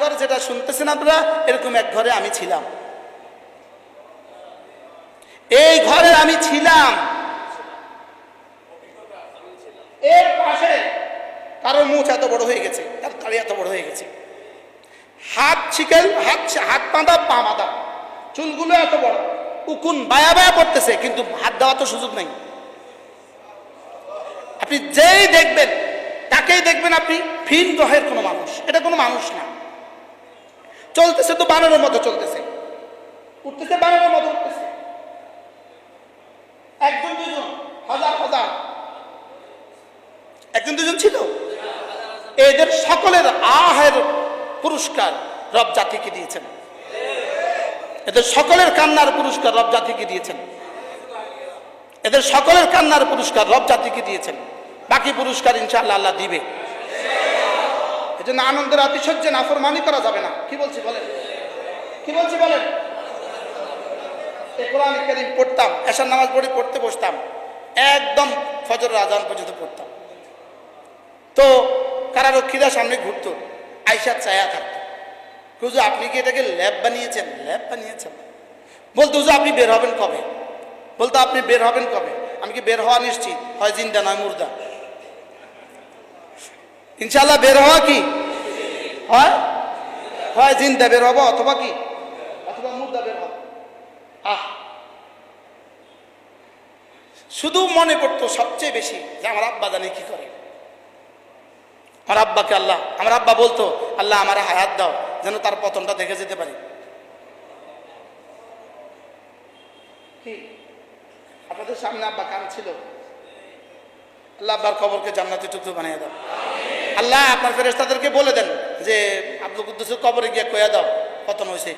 ঘর যেটা শুনতেছেন আপনারা, এরকম এক ঘরে আমি ছিলাম। এই ঘরে আমি ছিলাম। এর পাশে কারোর মুখ এত বড় হয়ে গেছে, তার দাড়ি এত বড় হয়ে গেছে। হাত ছিকেল হাত হাত বাঁধা, পা বাঁধা। চুলগুলো এত বড়, উকুন বায়া বায়া পড়তেছে, কিন্তু হাত দেওয়া তো সুযোগ নেই। আপনি যেই দেখবেন, তাকেই দেখবেন আপনি ভিন গ্রহের কোনো মানুষ। এটা কোনো মানুষ না। চলতেছে তো বানরের মতো চলতেছে। উঠতেছে বানরের মতো উঠতেছে। একজন দুজন হাজার হাজার। একজন দুজন ছিল? এদের সকলের আহের পুরস্কার রব জাতিকে দিয়েছেন। এদের সকলের কান্নার পুরস্কার রব জাতিকে দিয়েছেন। এদের সকলের কান্নার পুরস্কার রব জাতিকে দিয়েছেন। বাকি পুরস্কার ইনশাআল্লাহ আল্লাহ দিবে। এজন্য আনন্দের আতিশয্যে নাফরমানি করা যাবে না। কি বলছি বলেন? কি বলছি বলেন? এই কোরআন কারিম পড়তাম এসার নামাজ পড়ে পড়তে বসতাম, একদম ফজর আজান পর্যন্ত পড়তাম। তো কারারক্ষীরা সামনে ঘুরতো আইসা চায়া থাকতো। হুজু আপনি কি এটাকে ল্যাব বানিয়েছেন? ল্যাব বানিয়েছেন? বলতো হুজু আপনি বের হবেন কবে? বলতো, আপনি বের হবেন কবে? আমি কি বের হওয়া নিশ্চিত? হয় জিন্দা নয়, মুর্দা। ইনশাল্লাহ বের হওয়া কি? হয়? হয় জিন্দা বের হব অথবা কি? অথবা মুর্দা বের আহ! শুধু মনে পড়তো সবচেয়ে বেশি যে আমার আব্বা জানে কি করে। আমার আব্বাকে আল্লাহ, আমার আব্বা বলতো, আল্লাহ, আমার হায়াত দাও, যেন তার পতনটা দেখে যেতে পারি। আপনাদের সামনে আব্বা কান ছিল আল্লাহ আব্বার খবরকে জান্নাতে টুকরো বানিয়ে দাও। আল্লাহ, আপনার ফেরেস্তাদেরকে বলে দেন যে, আব্দুল কুদ্দুসের কবরে গিয়ে কয়া দাও, পতন হয়েছে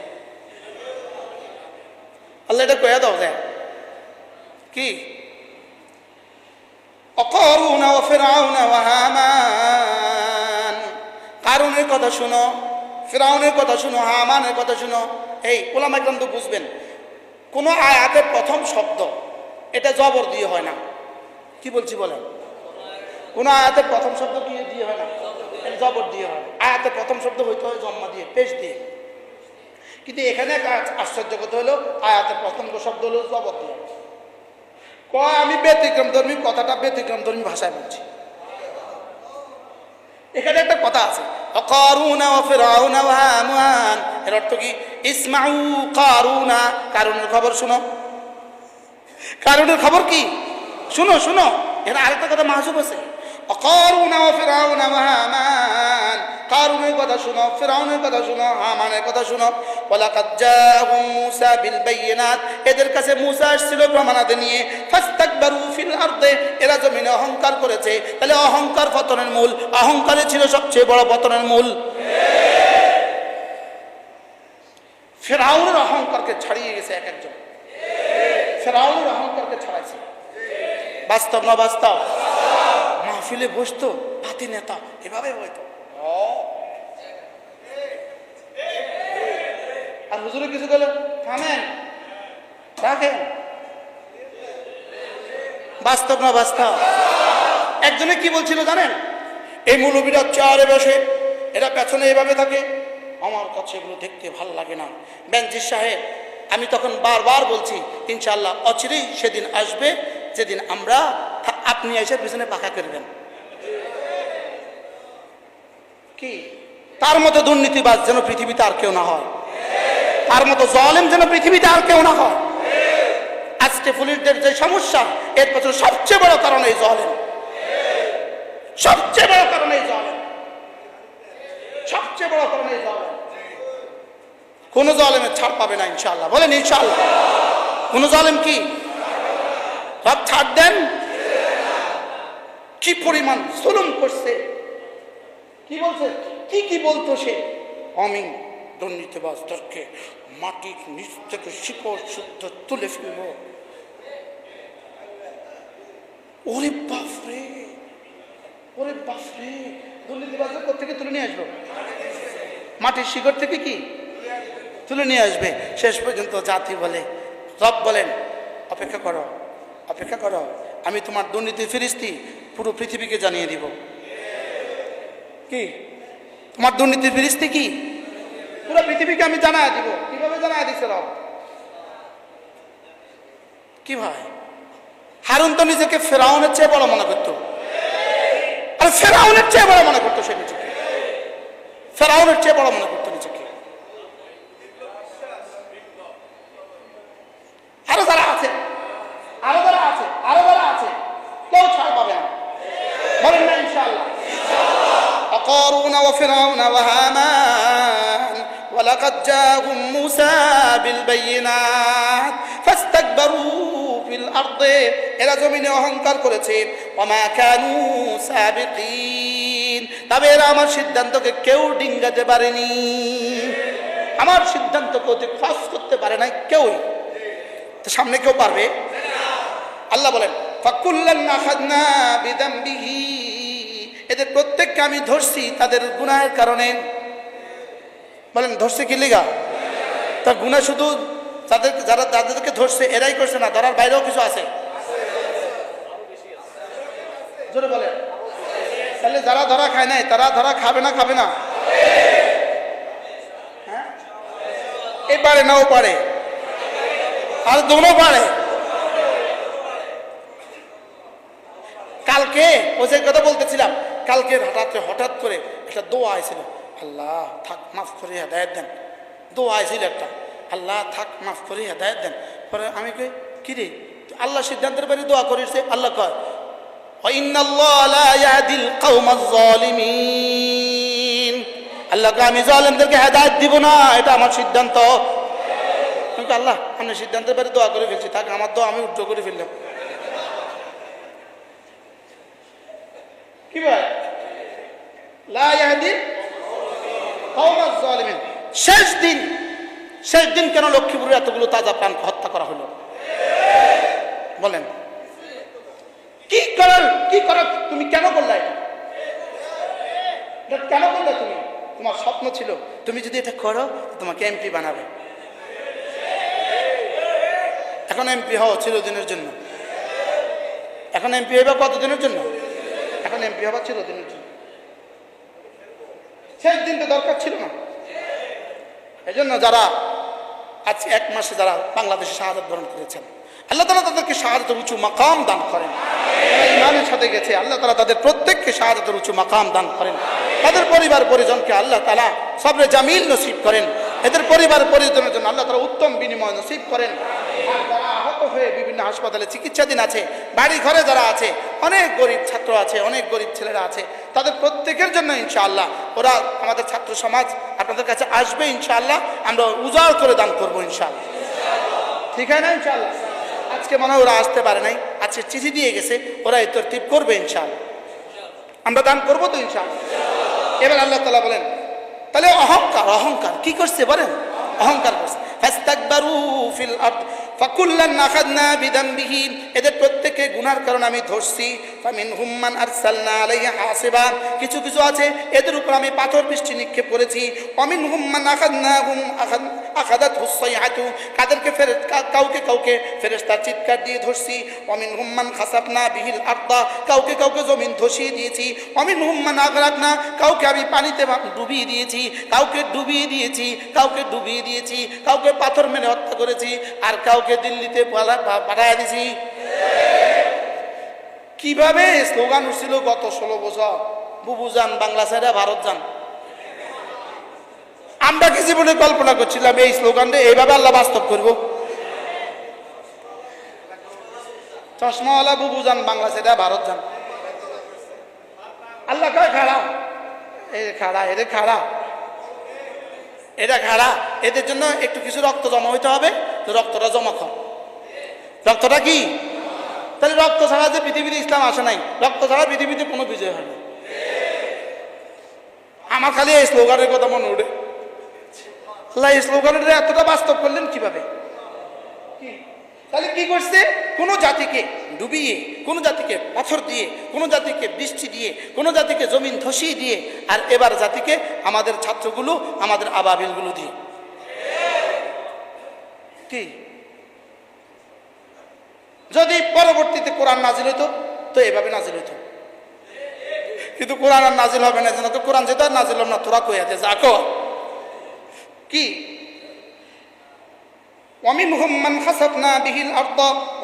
আল্লাহ এটা কয়া দাও দেয় কি? অকরুন ও ফেরাউন হামান। কারুনের কথা শুনো, ফেরাউনের কথা শুনো, হামানের কথা শুনো। এই, ওলামা গ্রন্থ বুঝবেন, কোনো আয়াতের প্রথম শব্দ, এটা জবর দিয়ে হয় না। কি বলছি বলেন? কোনো আয়াতের প্রথম শব্দ কি দিয়ে হয় না? জবর দিয়ে হয়। আয়াতের প্রথম শব্দ হইতে হয় জন্মা দিয়ে, পেশ দিয়ে। কিন্তু এখানে আশ্চর্য কথা হলো, আয়াতের প্রথম শব্দ হলো জবর দিয়ে। ক আমি ব্যতিক্রম ধর্মী, কথাটা ব্যতিক্রম ধর্মী ভাষায় বলছি। এখানে একটা কথা আছে, অকারুনা ও ফেরাউনা এর অর্থ কি? ইসমাউ কারুনা। কারুনের খবর শুনো। কারুনের খবর কি? শুনো শুনো। এর আরেকটা কথা মাহসুব আছে। কথা শুনো কথা শুনো কথা শুনো। এদের কাছে মূসা এরা অহংকার করেছে। তাহলে অহংকার পতনের মূল অহংকারে ছিল সবচেয়ে বড় পতনের মূল। ফেরাউনের অহংকারকে ছাড়িয়ে গেছে এক একজন। ফেরাউনের অহংকারকে ছাড়াইছে। বাস্তব না বাস্তব? মাহফিলে বসতো, পাতি নেতা, এভাবে হইতো আর হুজুরে কিছু গেল থামেন। রাখেন বাস্তব না বাস্তব? একজনে কি বলছিল জানেন? এই মৌলবীরা চেয়ারে বসে, এরা পেছনে এভাবে থাকে। আমার কাছে এগুলো দেখতে ভালো লাগে না। বেঞ্জির সাহেব, আমি তখন বারবার বলছি ইনশাল্লাহ অচিরেই সেদিন আসবে, যেদিন আমরা আপনি এসে পিছনে পাখা করবেন। কি? তার মতো দুর্নীতিবাজ যেন পৃথিবীতে আর কেউ না হয়। তার মতো জলেম যেন পৃথিবীতে আর কেউ না হয়। আজকে পুলিশদের যে সমস্যা, এর পেছনে সবচেয়ে বড় কারণ এই জলেম। সবচেয়ে বড় কারণ এই জলেম। সবচেয়ে বড় কারণ এই জলেম। কোন জলেমের ছাড় পাবে না ইনশাল্লাহ বলেন ইনশাল্লাহ কোন জলেম কি? সব ছাড় দেন। কি পরিমাণ জুলুম করছে? কি বলছে? কি কি বলতো সে? আমি দুর্নীতিবাজদেরকে মাটির নিচ থেকে শিকড় শুদ্ধ তুলে ফেলব। ওরে বাপরে! ওরে বাপরে! দুর্নীতিবাজদের কোথেকে তুলে নিয়ে আসব মাটির শিকড় থেকে কি? তুলে নিয়ে আসবে। শেষ পর্যন্ত জাতি বলে, রব বলেন, অপেক্ষা করো অপেক্ষা করো। আমি তোমার দুর্নীতি ফিরিস্তি পুরো পৃথিবীকে জানিয়ে দিব। কি? তোমার দুর্নীতির ফিরিস্তি কি? পুরো পৃথিবীকে আমি জানায় দিব। কীভাবে জানায় দিছে রব? কি ভাই? হারুন তো নিজেকে ফেরাউনের চেয়ে বড় মনে করতো। আর ফেরাউনের চেয়ে বড় মনে করতো সে নিজেকে। ফেরাউনের চেয়ে বড় মনে করতো। بالبينات فاستكبروا في الأرض এরা জমিনে অহংকার করেছে وما كانوا سابقين তবে এরা আমার সিদ্ধান্তকে কেউ ডিঙ্গাতে পারেনি আমার সিদ্ধান্তকে অতি ফাঁস করতে পারে নাই কেউই তো সামনে কেউ পারবে আল্লাহ বলেন ফাকুল্লান আখাদনা বিদাম্বিহি এদের প্রত্যেককে আমি ধরছি তাদের গুনাহের কারণে বলেন ধরছে কি লিগা তার গুনাহ শুধু তাদের, যারা তাদেরকে ধরছে, এরাই করছে না ধরার বাইরেও কিছু আছে? তাহলে যারা ধরা খায় নাই, তারা ধরা খাবে না খাবে না? হ্যাঁ? এ পারে না, ও পারে। আর দোনো পারে। কালকে, ও যে কথা বলতেছিলাম, কালকে রাতে হঠাৎ করে একটা দোয়া আইছিল। আল্লাহ, থাক, মাফ করে হেদায়ত দেন। দোয়া ছিল একটা। আল্লাহ থাক, মাফ করে, হেদায়ত দেন। পরে আমি কই, কী রে? আল্লাহ সিদ্ধান্তের বাইরে দোয়া করেছে আল্লাহ কয় আল্লাহকে আমি জালেমদেরকে হেদায়ত দিব না, এটা আমার সিদ্ধান্ত। আল্লাহ, আমি সিদ্ধান্তের বাইরে দোয়া করে ফেলছি, থাক, আমার দোয়া আমি উদ্ধ করে ফেললাম। কি ভাই? লা ইয়াহদিল কওমাজ জালিমিন। শেষ দিন শেষ দিন কেন লক্ষ্মীপুরে এতগুলো তাজা প্রাণ হত্যা করা হলো? বলেন। কি করার কি করার, তুমি কেন করলে কেন করলে তুমি? তোমার স্বপ্ন ছিল, তুমি যদি এটা করো, তোমাকে এমপি বানাবে। এখন এমপি হও চিরদিনের জন্য। এখন এমপি হইবা কতদিনের জন্য? এখন এমপি হবা চিরদিনের জন্য। শেষ দিন তো দরকার ছিল না। এই জন্য যারা আজ এক মাসে যারা বাংলাদেশে শাহাদত গ্রহণ করেছেন, আল্লাহ তালা তাদেরকে শাহাদতের উঁচু মাকাম দান করেন। ইমানের সাথে গেছে, আল্লাহ তালা তাদের প্রত্যেককে শাহাদতের উঁচু মাকাম দান করেন। তাদের পরিবার পরিজনকে আল্লাহ তালা সবরে জামিল নসিব করেন। এদের পরিবার পরিজনের জন্য আল্লাহ তালা উত্তম বিনিময় নসিব করেন। আর হয়ে বিভিন্ন হাসপাতালে চিকিৎসাধীন আছে, বাড়ি ঘরে যারা আছে, অনেক গরিব ছাত্র আছে, অনেক গরিব ছেলেরা আছে, তাদের প্রত্যেকের জন্য ইনশাআল্লাহ ওরা আমাদের ছাত্র সমাজ আপনাদের কাছে আসবে ইনশাআল্লাহ, আমরা উজাড় করে দান করব ইনশাআল্লাহ। ঠিক আছে না ইনশাআল্লাহ? আজকে মনে হয় ওরা আসতে পারে নাই, আজকে চিঠি দিয়ে গেছে, ওরা এই তরতিব করবে ইনশাআল্লাহ। আমরা দান করব তো ইনশাআল্লাহ? এবার আল্লাহ তালা বলেন, তাহলে অহংকার অহংকার, কি করছে বলেন? অহংকার করছে। ফাস্তাকবারু ফিল আরদ, ফাকুল্লান আখাদনা বিদামবিহি এদের প্রত্যেককে গুনার কারণে আমি ধরছি। ফামিন হুম্মান আরসালনা আলাইহি হাসিবা, কিছু কিছু আছে, এদের উপর আমি পাথর বৃষ্টি নিক্ষেপ করেছি। অমিন হুম্মান আখাদনা হুম আখাদ আখাদাত হুসাইহাতু কাদেরকে ফেরেস কাউকে কাউকে ফেরেশতার চিৎকার দিয়ে ধরছি। অমিন হুম্মান খাসাবনা বিহিল আর্দা, কাউকে কাউকে জমিন ধসিয়ে দিয়েছি। অমিন হুম্মান আগরাকনা, কাউকে আমি পানিতে ডুবিয়ে দিয়েছি। কাউকে ডুবিয়ে দিয়েছি, কাউকে ডুবিয়ে দিয়েছি। কাউকে পাথর মেরে হত্যা করেছি। আর কাউকে দিল্লিতে পাঠায় দিয়েছি। কীভাবে স্লোগান উঠছিল গত ষোলো বছর? বুবু যান, বাংলা সাইডা ভারত যান। আমরা কি জীবনে কল্পনা করছিলাম এই স্লোগানটা? এইভাবে আল্লাহ বাস্তব করব। চশমাওয়ালা বুবু যান, বাংলা সেটা ভারত যান। আল্লাহ কয়, খাড়া। এই খাড়া, এরে খাড়া। এটা খাড়া। এদের জন্য একটু কিছু রক্ত জমা হইতে হবে, তো রক্তটা জমা কর রক্তটা কি? তাহলে রক্ত ছাড়া যে পৃথিবীতে ইসলাম আসে নাই, রক্ত ছাড়া পৃথিবীতে কোনো বিজয় হয় না। আমার খালি এই স্লোগানের কথা মনে ওঠে আল্লাহ এই স্লোগানটা এতটা বাস্তব করলেন কীভাবে? তাহলে কি করছে? কোন জাতিকে ডুবিয়ে, কোন জাতিকে পাথর দিয়ে, কোন জাতিকে বৃষ্টি দিয়ে, কোন জাতিকে জমিন ধসিয়ে দিয়ে, আর এবার জাতিকে আমাদের ছাত্রগুলো, আমাদের আবাবিলগুলো দিয়ে। কি? যদি পরবর্তীতে কোরআন নাজিল হইতো, তো এভাবে নাজিল হইতো। কিন্তু কোরআন আর নাজিল হবে না, যেন তো কোরআন যেটা নাজিল হবে না, তোরা কই আছে যা কো কি? অমিন হুম্মান হাসাবনা বিহিল আর্দ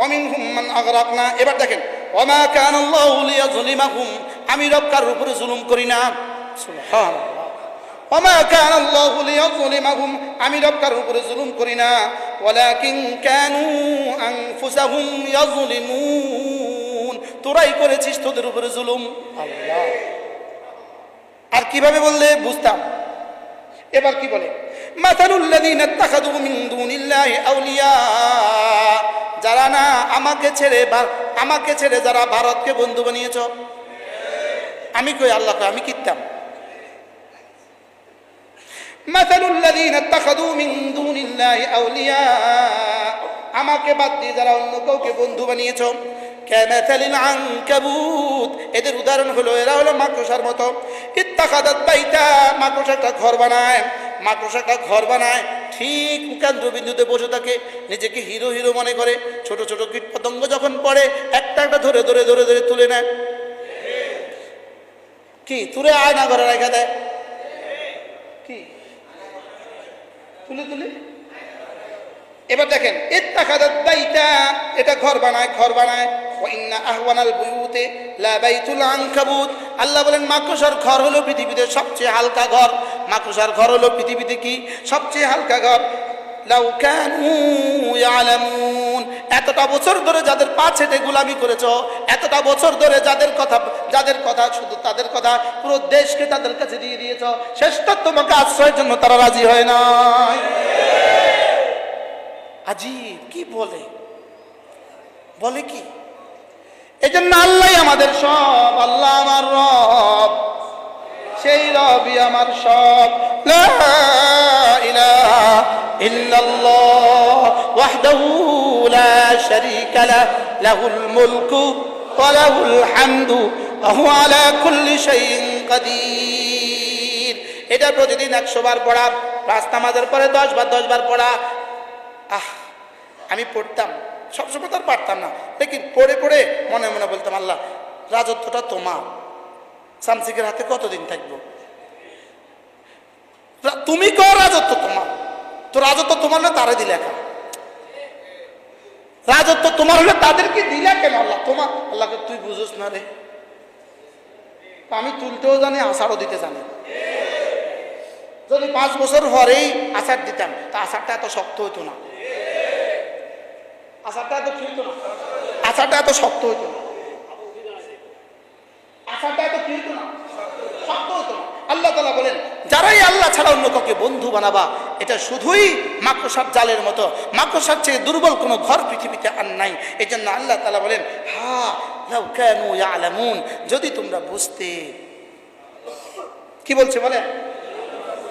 অমিন হুম্মান আগরাকনা। এবার দেখেন অমা কান আল্লাহুলিয়া জুলিমা হুম আমি রব কার উপরে জুলুম করি না। অমা কান আল্লাহুলিয়া জুলিমা হুম আমি রব কার উপরে জুলুম করি না। ওয়ালাকিন কানু আনফুসাহুম ইয়াজলিমুন তোরাই করেছিস তোদের উপরে জুলুম। আল্লাহ। আর কীভাবে বললে? বুঝতাম। এবার কি বলে? মাতালুল্লাযীনা ইত্তাখাযু মিন দুনিল্লাহি আউলিয়া। যারা না আমাকে ছেড়ে আমাকে ছেড়ে যারা ভারতকে বন্ধু বানিয়েছ? আমি কই আল্লাহ কই, আমি কিতাম মাতালুল্লাযীনা ইত্তাখাযু মিন দুনিল্লাহি আউলিয়া। আমাকে বাদ দিয়ে যারা অন্য কাউকে বন্ধু বানিয়েছ? ক্যামাথালিল আনকাবুত। এদের উদাহরণ হলো এরা হলো মাকড়সার মতো। ইত্তাখাদাত বাইতা মাকড়সা একটা ঘর বানায়। মাকড়সা একটা ঘর বানায়, ঠিক কেন্দ্রবিন্দুতে বসে থাকে, নিজেকে হিরো হিরো মনে করে, ছোট ছোট কীট পতঙ্গ যখন পড়ে, একটা একটা ধরে ধরে ধরে ধরে তুলে নেয়। কি, তুলে আয়না ঘরে রেখে দেয় কি? তুলে তুলে? এবার দেখেন ইত্তাখাদাত বাইতা, এটা ঘর বানায় ঘর বানায়। লা আল্লাহ বলেন, মাকড়সার ঘর হলো পৃথিবীতে সবচেয়ে হালকা ঘর। মাকড়সার ঘর হলো পৃথিবীতে কি? সবচেয়ে হালকা ঘর। এতটা বছর ধরে যাদের পা ছেটে গুলামি করেছ, এতটা বছর ধরে যাদের কথা যাদের কথা, শুধু তাদের কথা পুরো দেশকে তাদের কাছে দিয়ে দিয়েছ শেষটা তোমাকে আশ্রয়ের জন্য তারা রাজি হয় নাই। আজীব, কি বলে? বলে কি? এই জন্য আল্লাহ আমাদের সব, আল্লাহ আমার রব। সেই রবই আমার সব। লা মুলকু কুল্লি এটা প্রতিদিন একশো বার পড়া পাঁচ নামাজের পরে দশ বার দশ বার পড়া। আহ, আমি পড়তাম, সবসময় তো আর পারতাম না। লেকিন পড়ে পড়ে মনে মনে বলতাম, আল্লাহ, রাজত্বটা তোমার। সামসিকের হাতে কতদিন থাকব? তুমি কো রাজত্ব তোমার। তো রাজত্ব তোমার না তারা দিলে একা? রাজত্ব তোমার হলে তাদেরকে দিলে কেন আল্লাহ? তোমার আল্লাহকে তুই বুঝোস না রে। আমি তুলতেও জানি, আষাঢ়ও দিতে জানি। যদি পাঁচ বছর পরেই আচার দিতাম, তা আচারটা এত শক্ত হইতো না। আচারটা এত কি না। আচারটা এত শক্ত হইতো না। আল্লাহ তালা বলেন, যারাই আল্লাহ ছাড়া অন্য কাউকে বন্ধু বানাবা, এটা শুধুই মাকড়সার জালের মতো। মাকড়সার চেয়ে দুর্বল কোনো ঘর পৃথিবীতে আর নাই। এই জন্য আল্লাহ তালা বলেন, হা কানু ইয়ালামুন। যদি তোমরা বুঝতে, কি বলছে বলেন?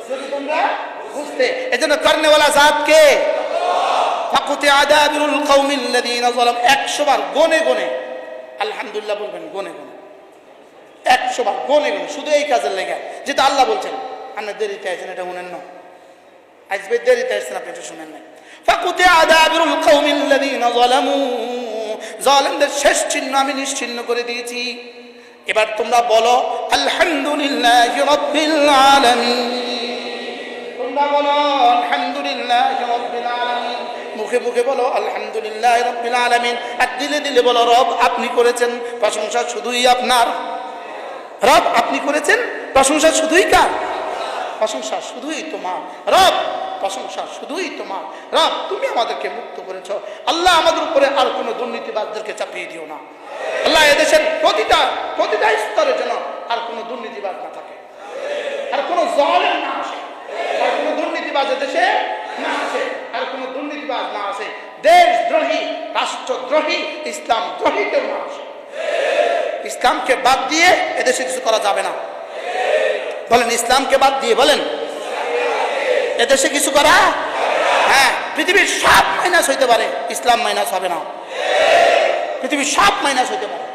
যদি তোমরা বুঝতে, এজন্য কর্নেওয়ালা জাতকে, ফাকুতে আদাবিরুল যালাম 100 বার গনে গনে, আলহামদুলিল্লাহ বলবেন, গনে গনে। 100 বার গনে গনে শুধু এই কাজের লেগে। যেটা আল্লাহ বলছেন আপনি দেরিতে আছেন এটা শুনেন না। আজকে দেরিতে আসছেন আপনি এটা শুনেন না ফাকুতে আদাবিরুল কৌমিল্লাযীনা যালামু। জালেমদের শেষ চিহ্ন আমি নিশ্চিহ্ন করে দিয়েছি। এবার তোমরা বলো, আলহামদুলিল্লাহি রাব্বিল আলামিন। তোমরা বলো, আলহামদুলিল্লাহ রব্বিল আলামিন। মুখে মুখে বলো, আলহামদুলিল্লাহ রব্বিল আলামিন। আর দিলে দিলে বলো, রব আপনি করেছেন, প্রশংসা শুধুই আপনার। রব আপনি করেছেন, প্রশংসা শুধুই কার? প্রশংসা শুধুই তোমার। রব, প্রশংসা শুধুই তোমার। রব, তুমি আমাদেরকে মুক্ত করেছ। আল্লাহ আমাদের উপরে আর কোনো দুর্নীতিবাদদেরকে চাপিয়ে দিও না। আল্লাহ এদেশের প্রতিটা প্রতিটা স্তরের জন্য আর কোনো দুর্নীতিবাদ না থাকে। আর কোনো জলের না আসে। আর কোনো দুর্নীতিবাজ দেশে না আসে। আর কোনো দুর্নীতিবাজ না আসে। দেশদ্রোহী, রাষ্ট্রদ্রোহী ইসলাম দ্রোহী কেউ না আসে ইসলামকে বাদ দিয়ে এদেশে কিছু করা যাবে না। বলেন, ইসলামকে বাদ দিয়ে বলেন। এদেশে কিছু করা হ্যাঁ পৃথিবীর সব মাইনাস হইতে পারে। ইসলাম মাইনাস হবে না। পৃথিবীর সব মাইনাস হইতে পারে।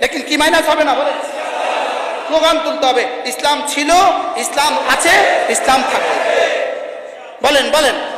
লেকিন কি মাইনাস হবে না বলেন? স্লোগান তুলতে হবে, ইসলাম ছিল, ইসলাম আছে, ইসলাম থাকবে। বলেন বলেন।